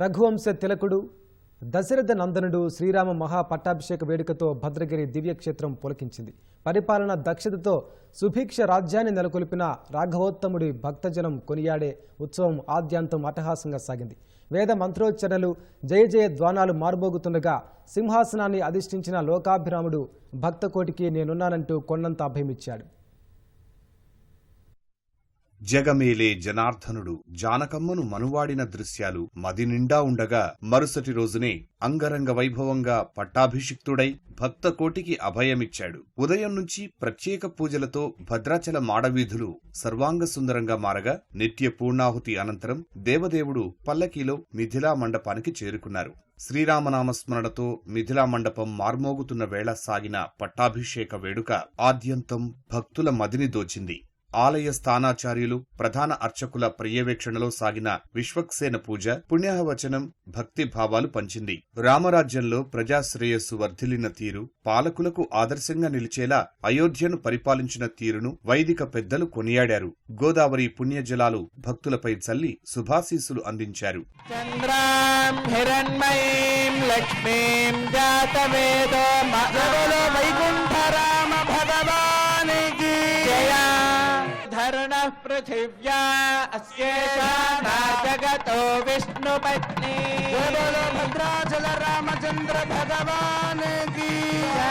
రఘువంశ తిలకుడు దశరథ నందనుడు శ్రీరామ మహా పట్టాభిషేక వేడుకతో భద్రగిరి దివ్యక్షేత్రం పులకించింది. పరిపాలన దక్షతతో సుభిక్ష రాజ్యాన్ని నెలకొల్పిన రాఘవోత్తముడి భక్తజనం కొనియాడే ఉత్సవం ఆద్యాంతం అట్టహాసంగా సాగింది. వేద మంత్రోచ్చరణలు జయ జయ ద్వానాలు మారుబోగుతుండగా సింహాసనాన్ని అధిష్ఠించిన లోకాభిరాముడు భక్తకోటికి నేనున్నానంటూ కొండంత అభయమిచ్చాడు. జగమేలే జనార్దనుడు జానకమ్మను మనువాడిన దృశ్యాలు మదినిండా ఉండగా మరుసటి రోజునే అంగరంగ వైభవంగా పట్టాభిషిక్తుడై భక్త కోటికి అభయమిచ్చాడు. ఉదయం నుంచి ప్రత్యేక పూజలతో భద్రాచల మాడవీధులు సర్వాంగ సుందరంగా మారగా నిత్య పూర్ణాహుతి అనంతరం దేవదేవుడు పల్లకీలో మిథిలా మండపానికి చేరుకున్నారు. శ్రీరామనామస్మరణతో మిథిలా మండపం మార్మోగుతున్న వేళ సాగిన పట్టాభిషేక వేడుక ఆద్యంతం భక్తుల మదిని దోచింది. ఆలయ స్థానాచార్యులు ప్రధాన అర్చకుల పర్యవేక్షణలో సాగిన విశ్వక్సేన పూజ పుణ్యవచనం భక్తి భావాలు పంచింది. రామరాజ్యంలో ప్రజాశ్రేయస్సు వర్ధిల్లిన తీరు పాలకులకు ఆదర్శంగా నిలిచేలా అయోధ్యను పరిపాలించిన తీరును వైదిక పెద్దలు కొనియాడారు. గోదావరి పుణ్యజలాలు భక్తులపై చల్లి శుభాశీసులు అందించారు. చంద్రాం హిరణ్మయీం లక్ష్మీం పృథివ్యా అస్యేషా జగతో విష్ణు పత్ని. భద్రాచల రామచంద్ర భగవానికి జయ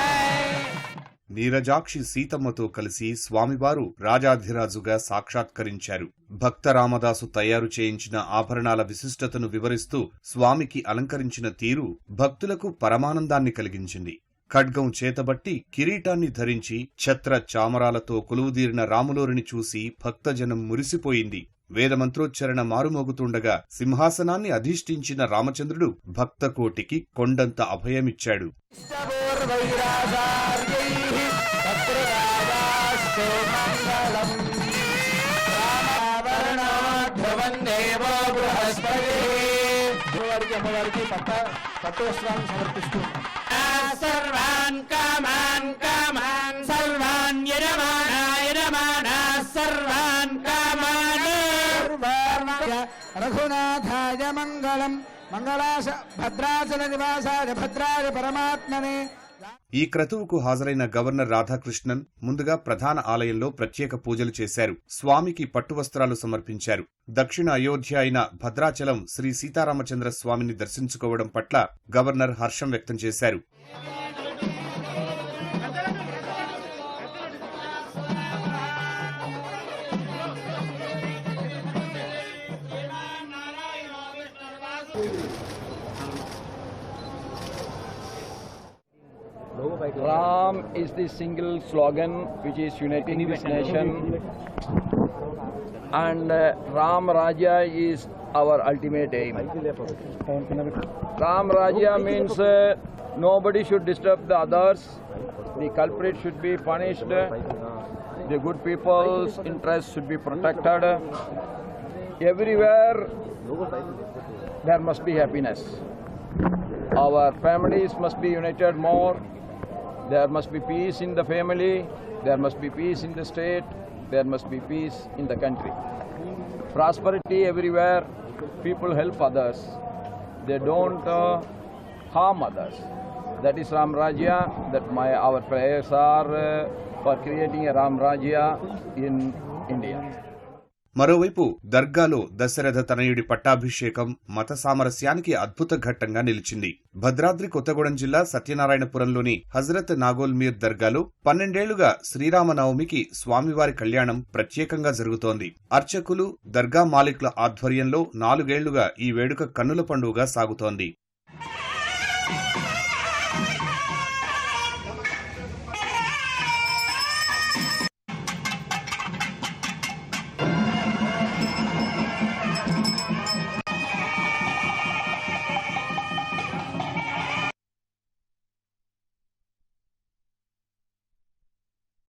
నీరజాక్షి సీతమ్మతో కలిసి స్వామివారు రాజాధిరాజుగా సాక్షాత్కరించారు. భక్త రామదాసు తయారు చేయించిన ఆభరణాల విశిష్టతను వివరిస్తూ స్వామికి అలంకరించిన తీరు భక్తులకు పరమానందాన్ని కలిగించింది. ఖడ్గం చేతబట్టి కిరీటాన్ని ధరించి ఛత్ర చామరాలతో కొలువుదీరిన రాములోరిని చూసి భక్తజనం మురిసిపోయింది. వేదమంత్రోచ్చరణ మారుమోగుతుండగా సింహాసనాన్ని అధిష్ఠించిన రామచంద్రుడు భక్తకోటికి కొండంత అభయమిచ్చాడు. బృహస్పతిः. పట్ట పట్టవస్త్రాన్ని సమర్పిస్తూ రఘునాథాయ మంగళం. మంగళాశ భద్రాచల నివాసాయ భద్రాయ పరమాత్మనే. ఈ క్రతువుకు హాజరైన గవర్నర్ రాధాకృష్ణన్ ముందుగా ప్రధాన ఆలయంలో ప్రత్యేక పూజలు చేశారు. స్వామికి పట్టువస్త్రాలు సమర్పించారు. దక్షిణ అయోధ్య అయిన భద్రాచలం శ్రీ సీతారామచంద్ర స్వామిని దర్శించుకోవడం పట్ల గవర్నర్ హర్షం వ్యక్తం చేశారు. Ram is the single slogan which is uniting this nation, and uh, Ram Raja is our ultimate aim. Ram Raja means uh, nobody should disturb the others, the culprit should be punished, the good people's interests should be protected. Everywhere there must be happiness. Our families must be united more. There must be peace in the family. There must be peace in the state. There must be peace in the country. Prosperity everywhere. People help others. They don't uh, harm others. That is Ram Rajya. That my our prayers are uh, for creating a Ram Rajya in India. మరోవైపు దర్గాలో దశరథ తనయుడి పట్టాభిషేకం మత సామరస్యానికి అద్భుత ఘట్టంగా నిలిచింది. భద్రాద్రి కొత్తగూడెం జిల్లా సత్యనారాయణపురంలోని హజరత్ నాగోల్ మీర్ దర్గాలో పన్నెండేళ్ళుగా శ్రీరామనవమికి స్వామివారి కళ్యాణం ప్రత్యేకంగా జరుగుతోంది. అర్చకులు దర్గా మాలిక్ల ఆధ్వర్యంలో నాలుగేళ్ళుగా ఈ వేడుక కన్నుల పండుగగా సాగుతోంది.